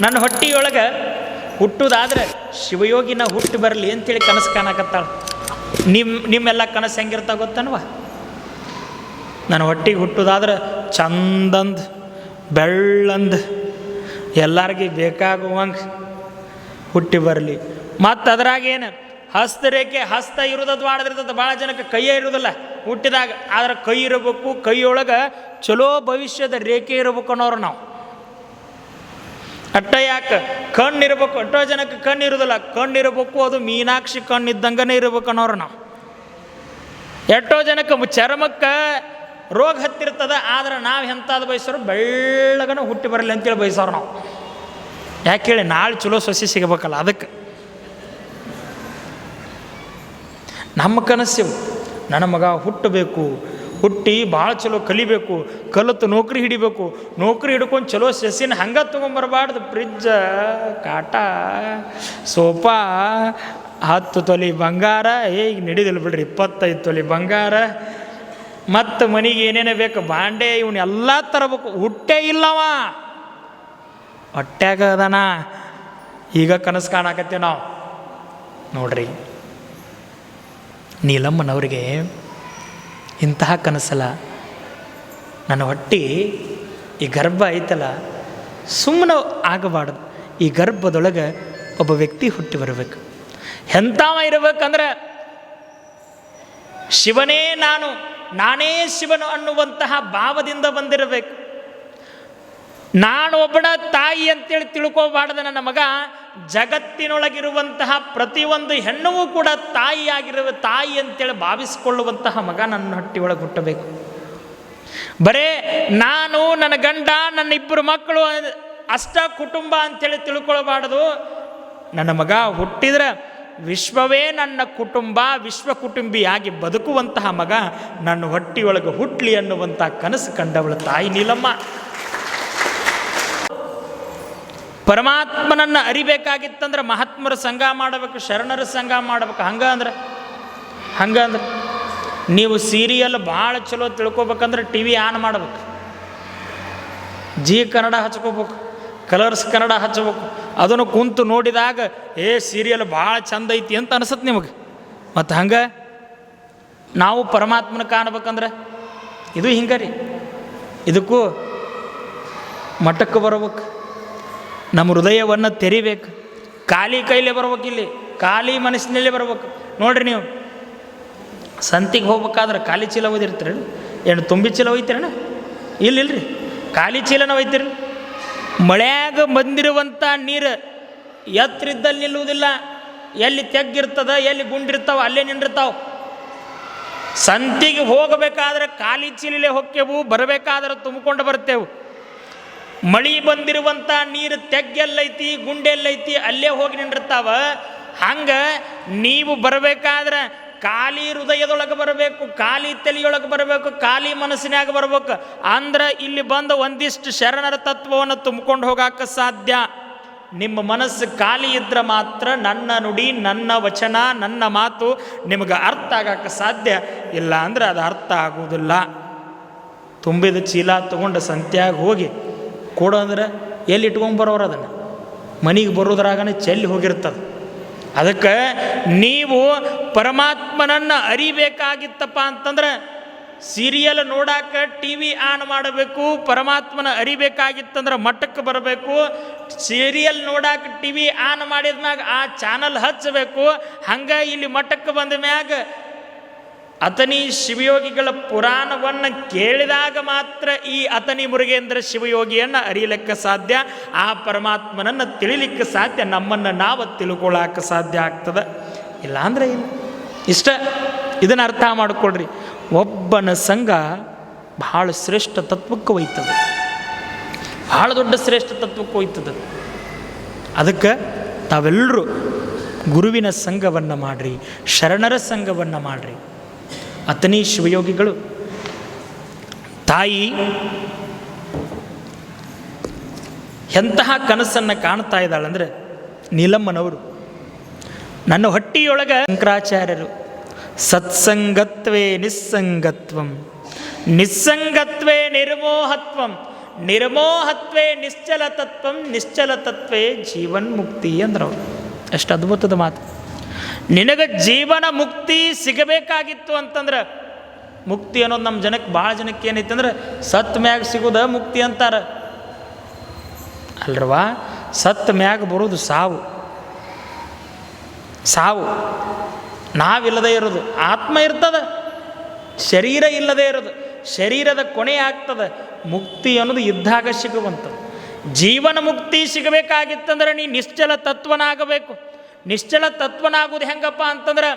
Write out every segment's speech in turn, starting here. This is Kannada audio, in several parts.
ನನ್ನ ಹೊಟ್ಟಿಯೊಳಗೆ ಹುಟ್ಟುದಾದ್ರೆ ಶಿವಯೋಗಿನ ಹುಟ್ಟು ಬರಲಿ ಅಂತೇಳಿ ಕನಸು ಕಾಣಕತ್ತಾಳ. ನಿಮ್ಮ ನಿಮ್ಮೆಲ್ಲ ಕನಸು ಹೆಂಗಿರ್ತ ಗೊತ್ತನ್ವ ನನ್ನ ಹೊಟ್ಟಿಗೆ ಹುಟ್ಟುದಾದ್ರೆ ಚಂದಂದು, ಬೆಳ್ಳಂದ್, ಎಲ್ಲರಿಗೆ ಬೇಕಾಗುವಂಗೆ ಹುಟ್ಟಿ ಬರಲಿ. ಮತ್ತು ಅದ್ರಾಗೇನು ಹಸ್ತರೇಖೆ ಹಸ್ತ ಇರೋದದು ಮಾಡಿದಿರ್ತದೆ ಭಾಳ ಜನಕ್ಕೆ ಕೈಯೇ ಇರೋದಿಲ್ಲ ಹುಟ್ಟಿದಾಗ. ಆದ್ರೆ ಕೈ ಇರಬೇಕು, ಕೈಯೊಳಗೆ ಚಲೋ ಭವಿಷ್ಯದ ರೇಖೆ ಇರಬೇಕು ಅನ್ನೋರು ನಾವು. ಅಟ್ಟ ಯಾಕೆ? ಕಣ್ಣಿರ್ಬೇಕು. ಇರಬೇಕು ಅಟ್ಟೋ ಜನಕ್ಕೆ ಕಣ್ಣು ಇರೋದಿಲ್ಲ ಕಣ್ಣು ಇರಬೇಕು ಅದು ಮೀನಾಕ್ಷಿ ಕಣ್ಣು ಇದ್ದಂಗನೇ ಇರ್ಬೇಕು ಅನ್ನೋರು ನಾವು. ಎಷ್ಟೋ ಜನಕ್ಕೆ ಚರ್ಮಕ್ಕೆ ರೋಗ ಹತ್ತಿರ್ತದ, ಆದ್ರೆ ನಾವು ಎಂಥದ್ದು ಬಯಸೋರು ಬೆಳ್ಳಗನ ಹುಟ್ಟಿ ಬರಲಿ ಅಂತೇಳಿ ಬಯಸೋರು ನಾವು. ಯಾಕೆ ಹೇಳಿ? ನಾಳೆ ಚಲೋ ಸಸಿ ಸಿಗಬೇಕಲ್ಲ, ಅದಕ್ಕೆ. ನಮ್ಮ ಕನಸಿವು ನನ್ನ ಮಗ ಹುಟ್ಟಬೇಕು ಹುಟ್ಟಿ ಭಾಳ ಚಲೋ ಕಲಿಬೇಕು, ಕಲಿತು ನೌಕರಿ ಹಿಡಿಬೇಕು, ನೌಕರಿ ಹಿಡ್ಕೊಂಡು ಚಲೋ ಸಸಿನ ಹಂಗೆ ತೊಗೊಂಬರ್ಬಾರ್ದು, ಫ್ರಿಜ್ಜ, ಕಾಟ, ಸೋಫಾ, ಹತ್ತು ತೊಲಿ ಬಂಗಾರ ಈಗ ನಡೀದಿಲ್ಲ ಬಿಡ್ರಿ, ಇಪ್ಪತ್ತೈದು ತೊಲಿ ಬಂಗಾರ, ಮತ್ತು ಮನೆಗೆ ಏನೇನೇ ಬೇಕು, ಬಾಂಡೆ ಇವನ್ನೆಲ್ಲ ತರಬೇಕು, ಹುಟ್ಟೇ ಇಲ್ಲವ. ಹೊಟ್ಟೆಗ ಅದಾನ. ಈಗ ಕನಸು ಕಾಣಕತ್ತೀವಿ ನಾವು. ನೋಡ್ರಿ, ನೀಲಮ್ಮನವ್ರಿಗೆ ಇಂತಹ ಕನಸಲ್ಲ. ನನ್ನ ಹೊಟ್ಟಿ ಈ ಗರ್ಭ ಐತಲ್ಲ ಸುಮ್ಮನೆ ಆಗಬಾರ್ದು. ಈ ಗರ್ಭದೊಳಗೆ ಒಬ್ಬ ವ್ಯಕ್ತಿ ಹುಟ್ಟಿ ಬರಬೇಕು. ಎಂಥವ ಇರಬೇಕಂದ್ರೆ ಶಿವನೇ ನಾನು, ನಾನೇ ಶಿವನು ಅನ್ನುವಂತಹ ಭಾವದಿಂದ ಬಂದಿರಬೇಕು. ನಾನು ಒಬ್ಬನ ತಾಯಿ ಅಂತೇಳಿ ತಿಳ್ಕೋಬಾರ್ದು ನನ್ನ ಮಗ ಜಗತ್ತಿನೊಳಗಿರುವಂತಹ ಪ್ರತಿಯೊಂದು ಹೆಣ್ಣುವು ಕೂಡ ತಾಯಿಯಾಗಿರುವ ತಾಯಿ ಅಂತೇಳಿ ಭಾವಿಸಿಕೊಳ್ಳುವಂತಹ ಮಗ ನನ್ನ ಹೊಟ್ಟಿಯೊಳಗೆ ಹುಟ್ಟಬೇಕು. ಬರೇ ನಾನು, ನನ್ನ ಗಂಡ, ನನ್ನ ಇಬ್ಬರು ಮಕ್ಕಳು, ಅಷ್ಟ ಕುಟುಂಬ ಅಂತೇಳಿ ತಿಳ್ಕೊಳ್ಬಾರ್ದು. ನನ್ನ ಮಗ ಹುಟ್ಟಿದ್ರೆ ವಿಶ್ವವೇ ನನ್ನ ಕುಟುಂಬ, ವಿಶ್ವ ಕುಟುಂಬಿಯಾಗಿ ಬದುಕುವಂತಹ ಮಗ ನನ್ನ ಹೊಟ್ಟಿಯೊಳಗೆ ಹುಟ್ಲಿ ಅನ್ನುವಂಥ ಕನಸು ಕಂಡವಳು ತಾಯಿ ನೀಲಮ್ಮ. ಪರಮಾತ್ಮನನ್ನು ಅರಿಬೇಕಾಗಿತ್ತಂದ್ರೆ ಮಹಾತ್ಮರ ಸಂಘ ಮಾಡಬೇಕು, ಶರಣರ ಸಂಘ ಮಾಡ್ಬೇಕು. ಹಂಗೆ ಅಂದ್ರೆ ಹಂಗೆ ಅಂದ್ರೆ ನೀವು ಸೀರಿಯಲ್ ಭಾಳ ಚಲೋ ತಿಳ್ಕೊಬೇಕಂದ್ರೆ ಟಿ ವಿ ಆನ್ ಮಾಡ್ಬೇಕು. ಜಿ ಕನ್ನಡ ಹಚ್ಕೋಬೇಕು ಕಲರ್ಸ್ ಕನ್ನಡ ಹಚ್ಬೇಕು. ಅದನ್ನು ಕುಂತು ನೋಡಿದಾಗ, ಏ ಸೀರಿಯಲ್ ಭಾಳ ಚಂದ ಐತಿ ಅಂತ ಅನಿಸುತ್ತೆ ನಿಮಗೆ. ಮತ್ತು ಹಂಗೆ ನಾವು ಪರಮಾತ್ಮನ ಕಾಣ್ಬೇಕಂದ್ರೆ ಇದು ಹಿಂಗೆ ರೀ. ಇದಕ್ಕೂ ಮಠಕ್ಕೆ ಬರ್ಬೇಕು. ನಮ್ಮ ಹೃದಯವನ್ನು ತೆರಿಬೇಕು. ಖಾಲಿ ಕೈಲೇ ಬರ್ಬೇಕು ಇಲ್ಲಿ. ಖಾಲಿ ಮನಸ್ಸಿನಲ್ಲೇ ಬರ್ಬೇಕು. ನೋಡ್ರಿ ನೀವು. ಸಂತಿಗೆ ಹೋಗ್ಬೇಕಾದ್ರೆ ಖಾಲಿ ಚೀಲ ಓದಿರ್ತೀರಿ ಏನು, ತುಂಬಿ ಚೀಲ ಒಯ್ತೀರಣ್ಣ ಇಲ್ಲ, ಇಲ್ರಿ. ಖಾಲಿ ಚೀಲನ ಒಯ್ತೀರಿ. ಮಳೆಯಾಗ ಬಂದಿರುವಂಥ ನೀರು ಎತ್ತರಿದ್ದಲ್ಲಿ ನಿಲ್ಲುವುದಿಲ್ಲ. ಎಲ್ಲಿ ತೆಗ್ಗಿರ್ತದ, ಎಲ್ಲಿ ಗುಂಡಿರ್ತಾವ, ಅಲ್ಲೇ ನಿಂದಿರ್ತಾವ ಸಂತಿಗೆ ಹೋಗಬೇಕಾದ್ರೆ ಖಾಲಿ ಚೀಲಲೇ ಹೊಕ್ಕೆವು, ಬರಬೇಕಾದ್ರೆ ತುಂಬಿಕೊಂಡು ಬರ್ತೇವೆ. ಮಳಿ ಬಂದಿರುವಂಥ ನೀರು ತೆಗ್ಗೆಲ್ಲೈತಿ ಗುಂಡೆಲ್ಲೈತಿ, ಅಲ್ಲೇ ಹೋಗಿ ನಿಂಡಿರ್ತಾವ. ಹಂಗೆ ನೀವು ಬರಬೇಕಾದ್ರೆ ಖಾಲಿ ಹೃದಯದೊಳಗೆ ಬರಬೇಕು, ಖಾಲಿ ತಲೆಯೊಳಗೆ ಬರಬೇಕು, ಖಾಲಿ ಮನಸ್ಸಿನಾಗ ಬರಬೇಕು. ಅಂದ್ರೆ ಇಲ್ಲಿ ಬಂದು ಒಂದಿಷ್ಟು ಶರಣರ ತತ್ವವನ್ನು ತುಂಬಿಕೊಂಡು ಹೋಗಕ್ಕೆ ಸಾಧ್ಯ. ನಿಮ್ಮ ಮನಸ್ಸು ಖಾಲಿ ಇದ್ರೆ ಮಾತ್ರ ನನ್ನ ನುಡಿ, ನನ್ನ ವಚನ, ನನ್ನ ಮಾತು ನಿಮಗೆ ಅರ್ಥ ಆಗಕ್ಕೆ ಸಾಧ್ಯ. ಇಲ್ಲ ಅಂದ್ರೆ ಅದು ಅರ್ಥ ಆಗುವುದಿಲ್ಲ. ತುಂಬಿದ ಚೀಲ ತಗೊಂಡು ಸಂತ್ಯಾಗ ಹೋಗಿ ಕೊಡು ಅಂದರೆ ಎಲ್ಲಿ ಇಟ್ಕೊಂಡು ಬರೋರು ಅದನ್ನು? ಮನೆಗೆ ಬರೋದ್ರಾಗನೇ ಚೆಲ್ಲಿ ಹೋಗಿರ್ತದೆ. ಅದಕ್ಕೆ ನೀವು ಪರಮಾತ್ಮನನ್ನು ಅರಿಬೇಕಾಗಿತ್ತಪ್ಪ ಅಂತಂದ್ರೆ ಸೀರಿಯಲ್ ನೋಡಾಕ ಟಿ ವಿ ಆನ್ ಮಾಡಬೇಕು, ಪರಮಾತ್ಮನ ಅರಿಬೇಕಾಗಿತ್ತಂದ್ರೆ ಮಟ್ಟಕ್ಕೆ ಬರಬೇಕು, ಸೀರಿಯಲ್ ನೋಡಾಕ ಟಿ ವಿ ಆನ್ ಮಾಡಿದ ಮ್ಯಾಗ ಆ ಚಾನಲ್ ಹಚ್ಚಬೇಕು, ಹಂಗೆ ಇಲ್ಲಿ ಮಟ್ಟಕ್ಕೆ ಬಂದ ಮ್ಯಾಗ ಅತನಿ ಶಿವಯೋಗಿಗಳ ಪುರಾಣವನ್ನು ಕೇಳಿದಾಗ ಮಾತ್ರ ಈ ಅತನಿ ಮುರುಗೇಂದ್ರ ಶಿವಯೋಗಿಯನ್ನು ಅರಿಯಲಿಕ್ಕೆ ಸಾಧ್ಯ. ಆ ಪರಮಾತ್ಮನನ್ನು ತಿಳಿಲಿಕ್ಕೆ ಸಾಧ್ಯ. ನಮ್ಮನ್ನು ನಾವು ತಿಳ್ಕೊಳ್ಳೋಕೆ ಸಾಧ್ಯ ಆಗ್ತದೆ. ಇಲ್ಲಾಂದ್ರೆ ಇಲ್ಲ. ಇಷ್ಟ. ಇದನ್ನು ಅರ್ಥ ಮಾಡಿಕೊಡ್ರಿ ಒಬ್ಬನ ಸಂಘ ಬಹಳ ಶ್ರೇಷ್ಠ ತತ್ವಕ್ಕೆ ಒಯ್ತದೆ ಭಾಳ ದೊಡ್ಡ ಶ್ರೇಷ್ಠ ತತ್ವಕ್ಕೆ ಒಯ್ತದೆ ಅದಕ್ಕೆ ತಾವೆಲ್ಲರೂ ಗುರುವಿನ ಸಂಘವನ್ನು ಮಾಡಿರಿ, ಶರಣರ ಸಂಘವನ್ನು ಮಾಡಿರಿ. ಅತನಿ ಶಿವಯೋಗಿಗಳು. ತಾಯಿ ಎಂತಹ ಕನಸನ್ನು ಕಾಣ್ತಾ ಇದ್ದಾಳಂದರೆ ನೀಲಮ್ಮನವರು. ನನ್ನ ಹೊಟ್ಟಿಯೊಳಗೆ ಶಂಕರಾಚಾರ್ಯರು, ಸತ್ಸಂಗತ್ವೇ ನಿಸ್ಸಂಗತ್ವಂ, ನಿಸ್ಸಂಗತ್ವೇ ನಿರ್ಮೋಹತ್ವಂ, ನಿರ್ಮೋಹತ್ವೇ ನಿಶ್ಚಲ ತತ್ವಂ ನಿಶ್ಚಲ ತತ್ವೇ ಜೀವನ್ ಮುಕ್ತಿ ಅಂದ್ರವ್ರು. ಎಷ್ಟು ಅದ್ಭುತದ ಮಾತು. ನಿನಗೆ ಜೀವನ ಮುಕ್ತಿ ಸಿಗಬೇಕಾಗಿತ್ತು ಅಂತಂದ್ರೆ, ಮುಕ್ತಿ ಅನ್ನೋದು ನಮ್ಮ ಜನಕ್ಕೆ ಭಾಳ ಜನಕ್ಕೆ ಏನೈತೆ ಅಂದ್ರೆ, ಸತ್ ಮ್ಯಾಗ ಸಿಗೋದ ಮುಕ್ತಿ ಅಂತಾರೆ. ಅಲ್ರವಾ ಸತ್ ಮ್ಯಾಗ ಬರೋದು ಸಾವು. ಸಾವು. ನಾವಿಲ್ಲದೆ ಇರೋದು. ಆತ್ಮ ಇರ್ತದ, ಶರೀರ ಇಲ್ಲದೆ ಇರೋದು. ಶರೀರದ ಕೊನೆ ಆಗ್ತದೆ, ಮುಕ್ತಿ ಅನ್ನೋದು ಇದ್ದಾಗ ಸಿಗುವಂಥದ್ದು. ಜೀವನ ಮುಕ್ತಿ ಸಿಗಬೇಕಾಗಿತ್ತಂದ್ರೆ ನೀ ನಿಶ್ಚಲ ತತ್ವನಾಗಬೇಕು. ನಿಶ್ಚಲ ತತ್ವನಾಗೋದು ಹೆಂಗಪ್ಪ ಅಂತಂದ್ರೆ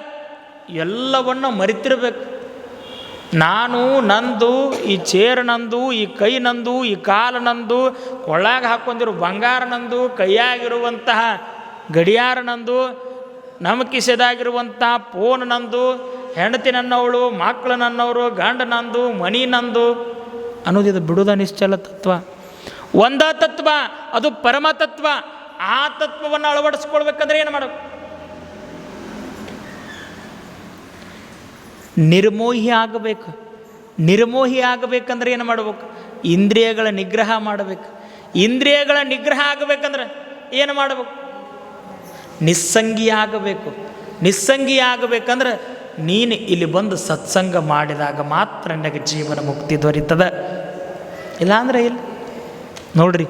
ಎಲ್ಲವನ್ನು ಮರಿತಿರ್ಬೇಕು. ನಾನು ನಂದು, ಈ ಚೇರ್ ನಂದು, ಈ ಕೈ ನಂದು, ಈ ಕಾಲು ನಂದು ಕೊಳ್ಳಾಗ ಹಾಕೊಂಡಿರೋ ಬಂಗಾರ ನಂದು, ಕೈಯಾಗಿರುವಂತಹ ಗಡಿಯಾರ ನಂದು ನಮ್ಮ ಫೋನ್ ನಂದು, ಹೆಂಡತಿ ನನ್ನವಳು, ಮಕ್ಕಳು ನನ್ನವರು, ಗಂಡ ನಂದು, ಮನಿ ನಂದು ಅನ್ನೋದಿದು ಬಿಡುದ ನಿಶ್ಚಲ ತತ್ವ. ಒಂದ ತತ್ವ, ಅದು ಪರಮ ತತ್ವ. ಆ ತತ್ವವನ್ನು ಅಳವಡಿಸ್ಕೊಳ್ಬೇಕಂದ್ರೆ ಏನು ಮಾಡಬೇಕು ನಿರ್ಮೋಹಿ ಆಗಬೇಕು. ನಿರ್ಮೋಹಿ ಆಗಬೇಕಂದ್ರೆ ಏನು ಮಾಡಬೇಕು? ಇಂದ್ರಿಯಗಳ ನಿಗ್ರಹ ಮಾಡಬೇಕು. ಇಂದ್ರಿಯಗಳ ನಿಗ್ರಹ ಆಗಬೇಕಂದ್ರೆ ಏನು ಮಾಡಬೇಕು? ನಿಸ್ಸಂಗಿ ಆಗಬೇಕು. ನಿಸ್ಸಂಗಿ ಆಗಬೇಕಂದ್ರೆ ನೀನು ಇಲ್ಲಿ ಬಂದು ಸತ್ಸಂಗ ಮಾಡಿದಾಗ ಮಾತ್ರ ನನಗೆ ಜೀವನ ಮುಕ್ತಿ ದೊರೀತದ. ಇಲ್ಲಾಂದ್ರೆ ಇಲ್ಲಿ. ನೋಡ್ರಿ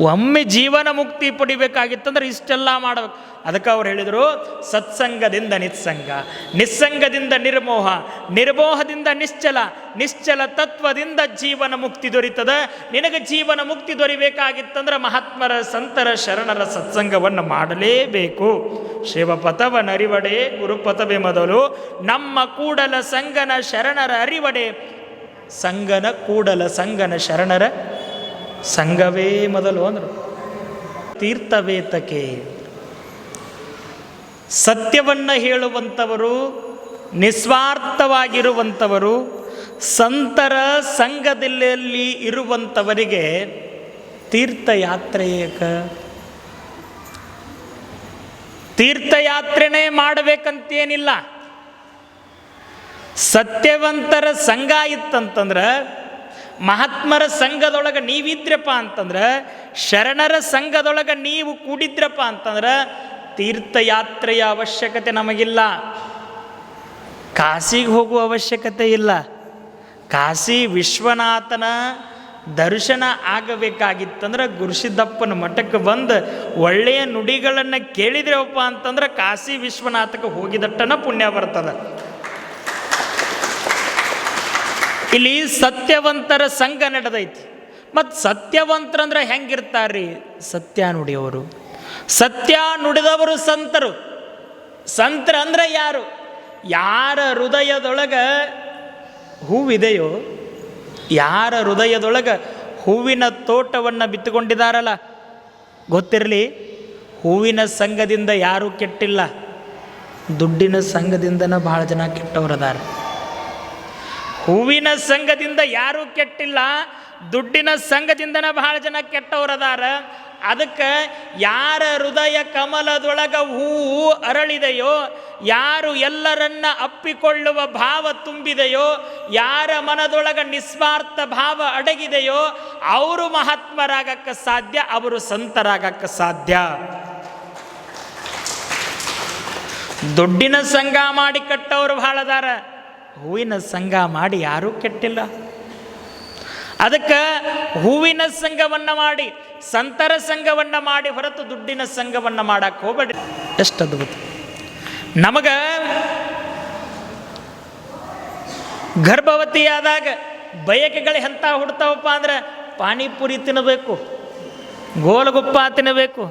ಒಮ್ಮೆ ಜೀವನ ಮುಕ್ತಿ ಪಡಿಬೇಕಾಗಿತ್ತಂದ್ರೆ ಇಷ್ಟೆಲ್ಲ ಮಾಡಬೇಕು. ಅದಕ್ಕೆ ಅವ್ರು ಹೇಳಿದರು, ಸತ್ಸಂಗದಿಂದ ನಿಸ್ಸಂಗ, ನಿಸ್ಸಂಗದಿಂದ ನಿರ್ಮೋಹ, ನಿರ್ಮೋಹದಿಂದ ನಿಶ್ಚಲ ನಿಶ್ಚಲ ತತ್ವದಿಂದ ಜೀವನ ಮುಕ್ತಿ ದೊರೀತದ. ನಿನಗೆ ಜೀವನ ಮುಕ್ತಿ ದೊರಿಬೇಕಾಗಿತ್ತಂದ್ರೆ ಮಹಾತ್ಮರ ಸಂತರ ಶರಣರ ಸತ್ಸಂಗವನ್ನು ಮಾಡಲೇಬೇಕು. ಶಿವಪಥವನರಿವಡೆ ಗುರುಪಥವೆ ಮೊದಲು. ನಮ್ಮ ಕೂಡಲ ಸಂಗನ ಶರಣರ ಅರಿವಡೆ, ಸಂಗನ ಕೂಡಲ ಸಂಗನ ಶರಣರ ಸಂಘವೇ ಮೊದಲು ಅಂದರು. ತೀರ್ಥವೇತಕೆ. ಸತ್ಯವನ್ನು ಹೇಳುವಂಥವರು, ನಿಸ್ವಾರ್ಥವಾಗಿರುವಂಥವರು, ಸಂತರ ಸಂಘದಲ್ಲಿ ಇರುವಂಥವರಿಗೆ ತೀರ್ಥಯಾತ್ರೆಯಕ. ತೀರ್ಥಯಾತ್ರೆನೇ ಮಾಡಬೇಕಂತೇನಿಲ್ಲ. ಸತ್ಯವಂತರ ಸಂಘ ಇತ್ತಂತಂದ್ರೆ ಮಹಾತ್ಮರ ಸಂಘದೊಳಗೆ ನೀವಿದ್ರಪ್ಪ ಅಂತಂದ್ರೆ, ಶರಣರ ಸಂಘದೊಳಗೆ ನೀವು ಕೂಡಿದ್ರಪ್ಪ ಅಂತಂದ್ರೆ, ತೀರ್ಥಯಾತ್ರೆಯ ಅವಶ್ಯಕತೆ ನಮಗಿಲ್ಲ. ಕಾಶಿಗೆ ಹೋಗುವ ಅವಶ್ಯಕತೆ ಇಲ್ಲ. ಕಾಶಿ ವಿಶ್ವನಾಥನ ದರ್ಶನ ಆಗಬೇಕಾಗಿತ್ತಂದ್ರೆ ಗುರುಸಿದ್ದಪ್ಪನ ಮಠಕ್ಕೆ ಬಂದು ಒಳ್ಳೆಯ ನುಡಿಗಳನ್ನು ಕೇಳಿದ್ರವಪ್ಪ ಅಂತಂದ್ರೆ ಕಾಶಿ ವಿಶ್ವನಾಥಕ್ಕೆ ಹೋಗಿದಟ್ಟನ ಪುಣ್ಯ ಬರ್ತದೆ. ಇಲ್ಲಿ ಸತ್ಯವಂತರ ಸಂಘ ನಡೆದೈತಿ. ಮತ್ತು ಸತ್ಯವಂತರಂದ್ರೆ ಹೆಂಗಿರ್ತಾರ್ರಿ? ಸತ್ಯ ನುಡಿಯವರು. ಸತ್ಯ ನುಡಿದವರು ಸಂತರು. ಸಂತರ ಅಂದ್ರೆ ಯಾರು? ಯಾರ ಹೃದಯದೊಳಗೆ ಹೂವಿದೆಯೋ, ಯಾರ ಹೃದಯದೊಳಗೆ ಹೂವಿನ ತೋಟವನ್ನು ಬಿತ್ತುಕೊಂಡಿದ್ದಾರಲ್ಲ ಗೊತ್ತಿರಲಿ? ಹೂವಿನ ಸಂಘದಿಂದ ಯಾರೂ ಕೆಟ್ಟಿಲ್ಲ. ದುಡ್ಡಿನ ಸಂಘದಿಂದನ ಭಾಳ ಜನ ಕೆಟ್ಟವರದಾರ. ಹೂವಿನ ಸಂಘದಿಂದ ಯಾರೂ ಕೆಟ್ಟಿಲ್ಲ, ದುಡ್ಡಿನ ಸಂಘದಿಂದನ ಬಹಳ ಜನ ಕೆಟ್ಟವರದಾರ. ಅದಕ್ಕೆ ಯಾರ ಹೃದಯ ಕಮಲದೊಳಗ ಹೂವು ಅರಳಿದೆಯೋ, ಯಾರು ಎಲ್ಲರನ್ನ ಅಪ್ಪಿಕೊಳ್ಳುವ ಭಾವ ತುಂಬಿದೆಯೋ, ಯಾರ ಮನದೊಳಗ ನಿಸ್ವಾರ್ಥ ಭಾವ ಅಡಗಿದೆಯೋ, ಅವರು ಮಹಾತ್ಮರಾಗಕ್ಕೆ ಸಾಧ್ಯ, ಅವರು ಸಂತರಾಗಕ್ಕೆ ಸಾಧ್ಯ. ದುಡ್ಡಿನ ಸಂಘ ಮಾಡಿ ಕಟ್ಟವರು ಬಹಳ ಅದಾರ ಹೂವಿನ ಸಂಘ ಮಾಡಿ ಯಾರೂ ಕೆಟ್ಟಿಲ್ಲ. ಅದಕ್ಕೆ ಹೂವಿನ ಸಂಘವನ್ನು ಮಾಡಿ, ಸಂತರ ಸಂಘವನ್ನು ಮಾಡಿ ಹೊರತು ದುಡ್ಡಿನ ಸಂಘವನ್ನು ಮಾಡಕ್ಕೆ ಹೋಗಬೇಡಿ. ಎಷ್ಟು ಅದ್ಭುತ. ನಮಗೆ ಗರ್ಭವತಿಯಾದಾಗ ಬಯಕೆಗಳು ಎಂಥ ಹುಡ್ತಾವಪ್ಪ ಅಂದ್ರೆ ಪಾನಿಪುರಿ ತಿನ್ನಬೇಕು ಗೋಲಗುಪ್ಪ ತಿನ್ನಬೇಕು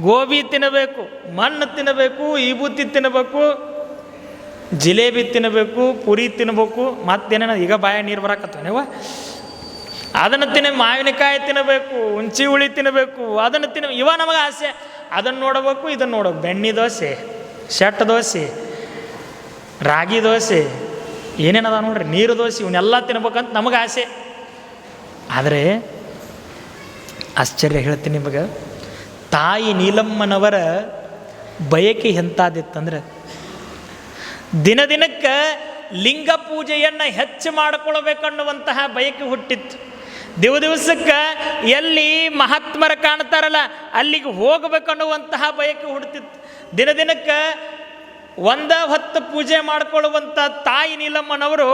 ಗೋಬಿ ತಿನ್ನಬೇಕು ಮಣ್ಣು ತಿನ್ನಬೇಕು ಈಬೂತಿ ತಿನ್ನಬೇಕು ಜಿಲೇಬಿ ತಿನ್ನಬೇಕು ಪುರಿ ತಿನ್ನಬೇಕು ಮತ್ತೇನೇನ ಈಗ ಬಾಯ ನೀರು ಬರಕತ್ತವ ನೀವು ಅದನ್ನು ತಿನ್ನ ಮಾವಿನಕಾಯಿ ತಿನ್ನಬೇಕು ಹುಂಚಿ ಹುಳಿ ತಿನ್ನಬೇಕು ಅದನ್ನು ತಿನ್ನ ಇವ ನಮಗೆ ಆಸೆ. ಅದನ್ನು ನೋಡಬೇಕು, ಇದನ್ನು ನೋಡಬೇಕು. ಬೆಣ್ಣೆ ದೋಸೆ, ಶೆಟ್ ದೋಸೆ, ರಾಗಿ ದೋಸೆ ಏನೇನದ ನೋಡ್ರಿ, ನೀರು ದೋಸೆ ಇವನ್ನೆಲ್ಲ ತಿನ್ಬೇಕಂತ ನಮಗೆ ಆಸೆ. ಆದರೆ ಆಶ್ಚರ್ಯ ಹೇಳ್ತೀನಿ ನಿಮಗೆ, ತಾಯಿ ನೀಲಮ್ಮನವರ ಬಯಕೆ ಎಂಥದಿತ್ತಂದ್ರೆ ದಿನ ದಿನಕ್ಕೆ ಲಿಂಗ ಪೂಜೆಯನ್ನು ಹೆಚ್ಚು ಮಾಡಿಕೊಳ್ಬೇಕನ್ನುವಂತಹ ಬಯಕೆ ಹುಟ್ಟಿತ್ತು. ದಿವ ದಿವಸಕ್ಕೆ ಎಲ್ಲಿ ಮಹಾತ್ಮರ ಕಾಣ್ತಾರಲ್ಲ, ಅಲ್ಲಿಗೆ ಹೋಗಬೇಕನ್ನುವಂತಹ ಬಯಕೆ ಹುಡ್ತಿತ್ತು ದಿನ ದಿನಕ್ಕೆ ಒಂದ ಹೊತ್ತು ಪೂಜೆ ಮಾಡಿಕೊಳ್ಳುವಂಥ ತಾಯಿ ನೀಲಮ್ಮನವರು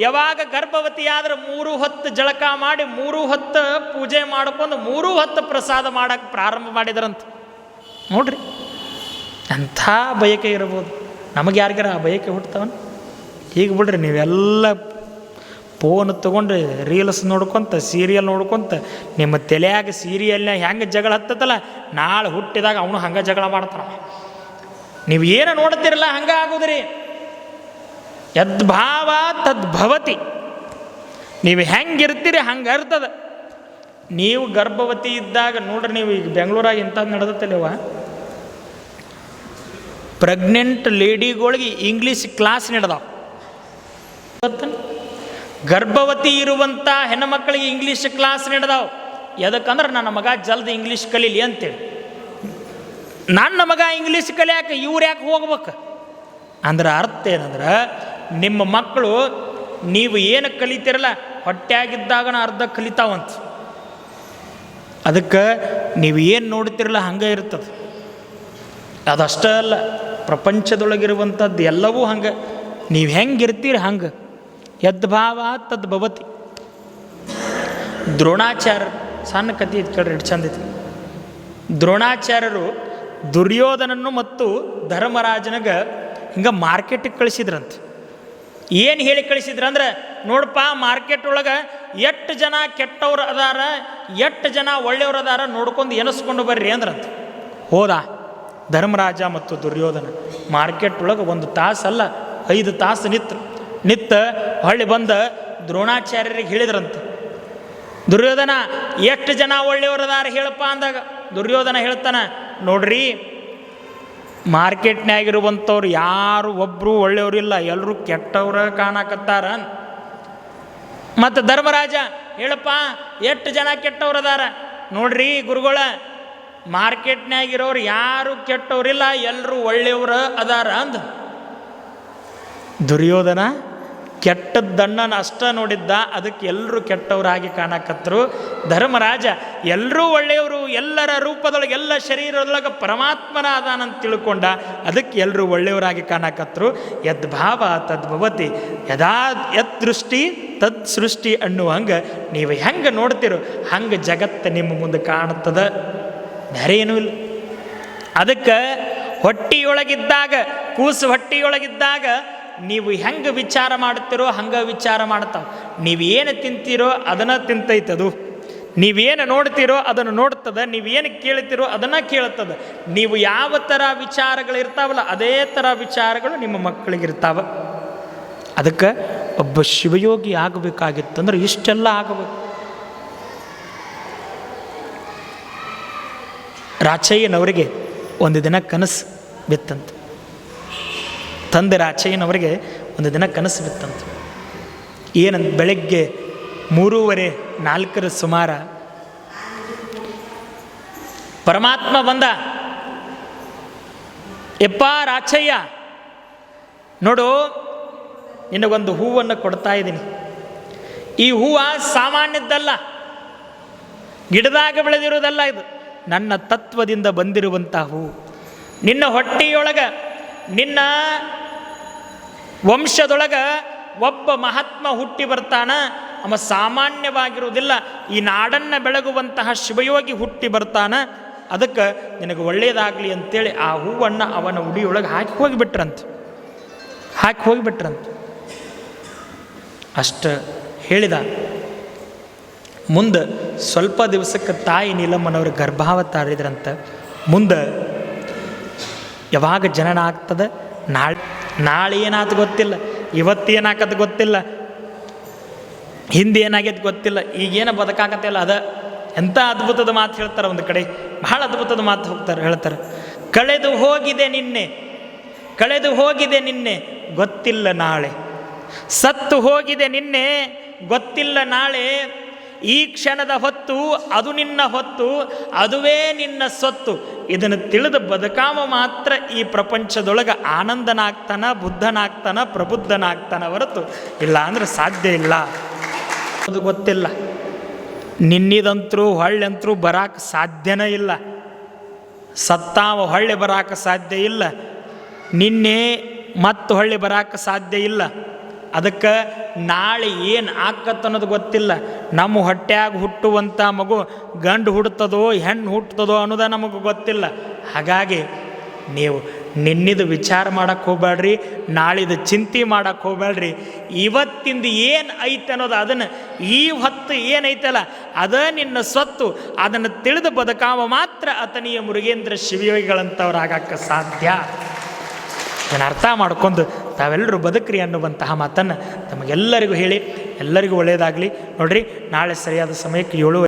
ಯಾವಾಗ ಗರ್ಭವತಿಯಾದ್ರೆ ಮೂರು ಹೊತ್ತು ಜಳಕ ಮಾಡಿ ಮೂರು ಹೊತ್ತು ಪೂಜೆ ಮಾಡ್ಕೊಂಡು ಮೂರು ಹೊತ್ತು ಪ್ರಸಾದ ಮಾಡೋಕ್ಕೆ ಪ್ರಾರಂಭ ಮಾಡಿದ್ರಂತ. ನೋಡ್ರಿ, ಅಂಥ ಬಯಕೆ ಇರ್ಬೋದು. ನಮಗೆ ಯಾರಿಗಾರ ಆ ಬಯಕೆ ಹುಟ್ಟತವನು ಈಗ ಬಿಡ್ರಿ, ನೀವೆಲ್ಲ ಫೋನ್ ತೊಗೊಂಡು ರೀಲ್ಸ್ ನೋಡ್ಕೊಂತ ಸೀರಿಯಲ್ ನೋಡ್ಕೊಂತ, ನಿಮ್ಮ ತಲೆಯಾಗ ಸೀರಿಯಲ್ನ ಹೆಂಗೆ ಜಗಳ ಹತ್ತತಲ್ಲ ನಾಳೆ ಹುಟ್ಟಿದಾಗ ಅವನು ಹಂಗೆ ಜಗಳ ಮಾಡ್ತಾನ ನೀವು ಏನು ನೋಡ್ತಿರಲ್ಲ ಹಂಗೆ ಆಗೋದ್ರಿ. ಯದ್ಭಾವ ತದ್ಭವತಿ ನೀವು ಹೆಂಗಿರ್ತೀರಿ ಹಂಗೆ ಅರ್ತದ. ನೀವು ಗರ್ಭವತಿ ಇದ್ದಾಗ ನೋಡ್ರಿ, ನೀವು ಈಗ ಬೆಂಗಳೂರಾಗ ಇಂಥದ್ದು ನಡೆದತ್ತಲ್ಲವ ಪ್ರೆಗ್ನೆಂಟ್ ಲೇಡಿಗಳಿಗೆ ಇಂಗ್ಲೀಷ್ ಕ್ಲಾಸ್ ಗೊತ್ತೇನ್? ಗರ್ಭವತಿ ಇರುವಂಥ ಹೆಣ್ಣುಮಕ್ಕಳಿಗೆ ಇಂಗ್ಲೀಷ್ ಕ್ಲಾಸ್ ನಡೆದಾವ. ಎದಕ್ಕಂದ್ರೆ ನನ್ನ ಮಗ ಜಲ್ದಿ ಇಂಗ್ಲೀಷ್ ಕಲೀಲಿ ಅಂತೇಳಿ. ನನ್ನ ಮಗ ಇಂಗ್ಲೀಷ್ ಕಲಿಯಾಕೆ ಇವ್ರು ಯಾಕೆ ಹೋಗ್ಬೇಕು? ಅಂದ್ರೆ ಅರ್ಥ ಏನಂದ್ರೆ ನಿಮ್ಮ ಮಕ್ಕಳು ನೀವು ಏನು ಕಲಿತೀರಲ್ಲ ಹೊಟ್ಟೆಯಾಗಿದ್ದಾಗನ ಅರ್ಧ ಕಲಿತಾವಂತ. ಅದಕ್ಕೆ ನೀವು ಏನು ನೋಡ್ತಿರಲ್ಲ ಹಂಗೆ ಇರ್ತದೆ. ಅದಷ್ಟೇ ಅಲ್ಲ. ಪ್ರಪಂಚದೊಳಗಿರುವಂಥದ್ದು ಎಲ್ಲವೂ ಹಂಗೆ. ನೀವು ಹೆಂಗಿರ್ತೀರಿ ಹಂಗೆ. ಯದ್ಭಾವ ತದ್ ಭವತಿ. ದ್ರೋಣಾಚಾರ್ಯ, ಸಣ್ಣ ಕಥೆ ಇದು ಕೇಳ್ರಿ, ಎಷ್ಟು ಚಂದ ಐತಿ. ದ್ರೋಣಾಚಾರ್ಯರು ದುರ್ಯೋಧನನ್ನು ಮತ್ತು ಧರ್ಮರಾಜನಿಗೆ ಹಿಂಗೆ ಮಾರ್ಕೆಟಿಗೆ ಕಳಿಸಿದ್ರಂತೆ. ಏನು ಹೇಳಿ ಕಳಿಸಿದ್ರಂದ್ರೆ ನೋಡಪ್ಪ ಮಾರ್ಕೆಟ್ ಒಳಗೆ ಎಷ್ಟು ಜನ ಕೆಟ್ಟವ್ರು ಅದಾರ, ಎಷ್ಟು ಜನ ಒಳ್ಳೆಯವ್ರು ಅದಾರ ನೋಡ್ಕೊಂಡು ಎನಿಸ್ಕೊಂಡು ಬರ್ರಿ ಅಂದ್ರಂತ. ಹೋದ? ಧರ್ಮರಾಜ ಮತ್ತು ದುರ್ಯೋಧನ. ಮಾರ್ಕೆಟ್ ಒಳಗೆ ಒಂದು ತಾಸಲ್ಲ ಐದು ತಾಸು ನಿತ್ತು ನಿತ್ತ ಹೊಳ್ಳಿ ಬಂದ ದ್ರೋಣಾಚಾರ್ಯರಿಗೆ ಹೇಳಿದ್ರಂತೆ. ದುರ್ಯೋಧನ, ಎಷ್ಟು ಜನ ಒಳ್ಳೆಯವರದಾರ ಹೇಳಪ್ಪ ಅಂದಾಗ ದುರ್ಯೋಧನ ಹೇಳ್ತಾನೆ, ನೋಡ್ರಿ ಮಾರ್ಕೆಟ್ನಾಗಿರುವಂಥವ್ರು ಯಾರು ಒಬ್ಬರು ಒಳ್ಳೆಯವರಿಲ್ಲ ಎಲ್ಲರೂ ಕೆಟ್ಟವ್ರ ಕಾಣಕತ್ತಾರ ಮತ್ತು ಧರ್ಮರಾಜ, ಹೇಳಪ್ಪ, ಎಷ್ಟು ಜನ ಕೆಟ್ಟವ್ರದಾರ? ನೋಡ್ರಿ ಗುರುಗಳ ಮಾರ್ಕೆಟ್ನಾಗಿರೋರು ಯಾರು ಕೆಟ್ಟವರಿಲ್ಲ ಎಲ್ಲರೂ ಒಳ್ಳೆಯವ್ರ ಅದಾರ ಅಂದ. ದುರ್ಯೋಧನ ಕೆಟ್ಟದ್ದಣ್ಣನ ಅಷ್ಟ ನೋಡಿದ್ದ, ಅದಕ್ಕೆ ಎಲ್ಲರೂ ಕೆಟ್ಟವರಾಗಿ ಕಾಣಕತ್ತರು ಧರ್ಮರಾಜ ಎಲ್ಲರೂ ಒಳ್ಳೆಯವರು, ಎಲ್ಲರ ರೂಪದೊಳಗೆ, ಎಲ್ಲ ಶರೀರದೊಳಗೆ ಪರಮಾತ್ಮನ ಅದಾನಂತ ತಿಳ್ಕೊಂಡ, ಅದಕ್ಕೆ ಎಲ್ಲರೂ ಒಳ್ಳೆಯವರಾಗಿ ಕಾಣಕತ್ತರು ಯದ್ಭಾವ ತದ್ಭವತಿ ಯದಾ ಯತ್ ದೃಷ್ಟಿ ತದ್ ಸೃಷ್ಟಿ ಅನ್ನುವಂಗೆ, ನೀವು ಹೆಂಗೆ ನೋಡ್ತಿರೋ, ಹಂಗೆ ಜಗತ್ತು ನಿಮ್ಮ ಮುಂದೆ ಕಾಣುತ್ತದೆ. ಬೇರೆ ಏನೂ ಇಲ್ಲ. ಅದಕ್ಕೆ ಹೊಟ್ಟಿಯೊಳಗಿದ್ದಾಗ, ಕೂಸು ಹೊಟ್ಟಿಯೊಳಗಿದ್ದಾಗ ನೀವು ಹೆಂಗೆ ವಿಚಾರ ಮಾಡುತ್ತೀರೋ ಹಂಗೆ ವಿಚಾರ ಮಾಡ್ತಾವೆ ಏನು ತಿಂತೀರೋ ಅದನ್ನು ತಿಂತೈತದು. ನೀವೇನು ನೋಡ್ತೀರೋ ಅದನ್ನು ನೋಡ್ತದೆ. ನೀವೇನು ಕೇಳ್ತೀರೋ ಅದನ್ನು ಕೇಳ್ತದೆ. ನೀವು ಯಾವ ಥರ ವಿಚಾರಗಳು ಇರ್ತಾವಲ್ಲ, ಅದೇ ಥರ ವಿಚಾರಗಳು ನಿಮ್ಮ ಮಕ್ಕಳಿಗಿರ್ತಾವೆ ಅದಕ್ಕೆ ಒಬ್ಬ ಶಿವಯೋಗಿ ಆಗಬೇಕಾಗಿತ್ತಂದ್ರೆ ಇಷ್ಟೆಲ್ಲ ಆಗಬೇಕು. ರಾಚಯ್ಯನವರಿಗೆ ಒಂದು ದಿನ ಕನಸು ಬಿತ್ತಂತೆ. ತಂದೆ ರಾಚಯ್ಯನವರಿಗೆ ಒಂದು ದಿನ ಕನಸು ಬಿತ್ತಂತೆ. ಏನಂತ ಬೆಳಗ್ಗೆ ಮೂರುವರೆ ನಾಲ್ಕರ ಸುಮಾರ ಪರಮಾತ್ಮ ಬಂದ, ಎಪ್ಪ ರಾಚಯ್ಯ, ನೋಡು, ನಿನಗೊಂದು ಹೂವನ್ನು ಕೊಡ್ತಾ ಇದ್ದೀನಿ. ಈ ಹೂವು ಸಾಮಾನ್ಯದ್ದಲ್ಲ, ಗಿಡದಾಗ ಬೆಳೆದಿರೋದಲ್ಲ ಇದು. ನನ್ನ ತತ್ವದಿಂದ ಬಂದಿರುವಂಥ ಹೂವು ನಿನ್ನ ಹೊಟ್ಟೆಯೊಳಗೆ, ನಿನ್ನ ವಂಶದೊಳಗೆ ಒಬ್ಬ ಮಹಾತ್ಮ ಹುಟ್ಟಿ ಬರ್ತಾನ, ಅವ ಸಾಮಾನ್ಯವಾಗಿರುವುದಿಲ್ಲ. ಈ ನಾಡನ್ನು ಬೆಳಗುವಂತಹ ಶಿವಯೋಗಿ ಹುಟ್ಟಿ ಬರ್ತಾನ, ಅದಕ್ಕೆ ನಿನಗೆ ಒಳ್ಳೆಯದಾಗಲಿ ಅಂತೇಳಿ ಆ ಹೂವನ್ನು ಅವನ ಉಡಿಯೊಳಗೆ ಹಾಕಿ ಹೋಗಿಬಿಟ್ರಂತ. ಹಾಕಿ ಹೋಗಿಬಿಟ್ರಂತ. ಅಷ್ಟು ಹೇಳಿದ. ಮುಂದೆ ಸ್ವಲ್ಪ ದಿವಸಕ್ಕೆ ತಾಯಿ ನೀಲಮ್ಮನವರು ಗರ್ಭಾವತಾರಿದ್ರಂತ ಮುಂದೆ ಯಾವಾಗ ಜನನ ಆಗ್ತದೆ ನಾಳೆ ನಾಳೆ ಏನಾಯ್ತು ಗೊತ್ತಿಲ್ಲ, ಇವತ್ತು ಏನಾಕತ್ ಗೊತ್ತಿಲ್ಲ, ಹಿಂದೆ ಏನಾಗೈತೆ ಗೊತ್ತಿಲ್ಲ ಈಗೇನು ಬದುಕಾಕತ್ತಿಲ್ಲ ಅದ ಎಂಥ ಅದ್ಭುತದ ಮಾತು ಹೇಳ್ತಾರೆ ಒಂದು ಕಡೆ ಬಹಳ ಅದ್ಭುತದ ಮಾತು ಹೋಗ್ತಾರೆ, ಹೇಳ್ತಾರೆ. ಕಳೆದು ಹೋಗಿದೆ ನಿನ್ನೆ, ಕಳೆದು ಹೋಗಿದೆ ನಿನ್ನೆ, ಗೊತ್ತಿಲ್ಲ ನಾಳೆ. ಸತ್ತು ಹೋಗಿದೆ ನಿನ್ನೆ, ಗೊತ್ತಿಲ್ಲ ನಾಳೆ ಈ ಕ್ಷಣದ ಹೊತ್ತು, ಅದು ನಿನ್ನ ಹೊತ್ತು, ಅದುವೇ ನಿನ್ನ ಸೊತ್ತು. ಇದನ್ನು ತಿಳಿದು ಬದುಕಾಮ ಮಾತ್ರ ಈ ಪ್ರಪಂಚದೊಳಗೆ ಆನಂದನಾಗ್ತಾನ, ಬುದ್ಧನಾಗ್ತಾನ, ಪ್ರಬುದ್ಧನಾಗ್ತಾನ ಹೊರತು ಇಲ್ಲ ಅಂದ್ರೆ ಸಾಧ್ಯ ಇಲ್ಲ. ಅದು ಗೊತ್ತಿಲ್ಲ. ನಿನ್ನಿದಂತರೂ ಹೊಳ್ಳೆಂತರೂ ಬರಾಕ ಸಾಧ್ಯನೇ ಇಲ್ಲ. ಸತ್ತಾವ ಹೊಳ್ಳೆ ಬರಾಕ ಸಾಧ್ಯ ಇಲ್ಲ. ನಿನ್ನೆ ಮತ್ತು ಹೊಳ್ಳಿ ಬರಾಕ ಸಾಧ್ಯ ಇಲ್ಲ. ಅದಕ್ಕೆ ನಾಳೆ ಏನು ಆಕತ್ತ ಅನ್ನೋದು ಗೊತ್ತಿಲ್ಲ. ನಮ್ಮ ಹೊಟ್ಟೆಯಾಗ ಹುಟ್ಟುವಂಥ ಮಗು ಗಂಡು ಹುಡ್ತದೋ ಹೆಣ್ಣು ಹುಟ್ಟುತ್ತದೋ ಅನ್ನೋದ ನಮಗೆ ಗೊತ್ತಿಲ್ಲ. ಹಾಗಾಗಿ ನೀವು ನಿನ್ನಿದು ವಿಚಾರ ಮಾಡಕ್ಕೆ ಹೋಗ್ಬೇಡ್ರಿ ನಾಳಿದು ಚಿಂತೆ ಮಾಡಕ್ಕೆ ಹೋಗ್ಬೇಡ್ರಿ ಇವತ್ತಿಂದ ಏನು ಐತೆ ಅನ್ನೋದು ಅದನ್ನು ಈ ಹೊತ್ತು ಏನೈತಲ್ಲ, ಅದ ನಿನ್ನ ಸ್ವತ್ತು ಅದನ್ನು ತಿಳಿದು ಬದುಕಾವ ಮಾತ್ರ ಅತನಿಯ ಮುರುಗೇಂದ್ರ ಶಿವಯೋಗಿಗಳಂಥವ್ರಾಗಕ್ಕೆ ಸಾಧ್ಯ. ಇದನ್ನು ಅರ್ಥ ಮಾಡ್ಕೊಂಡು ತಾವೆಲ್ಲರೂ ಬದುಕ್ರಿ ಅನ್ನುವಂತಹ ಮಾತನ್ನು ತಮಗೆಲ್ಲರಿಗೂ ಹೇಳಿ, ಎಲ್ಲರಿಗೂ ಒಳ್ಳೆಯದಾಗಲಿ ನೋಡ್ರಿ, ನಾಳೆ ಸರಿಯಾದ ಸಮಯಕ್ಕೆ ಏಳು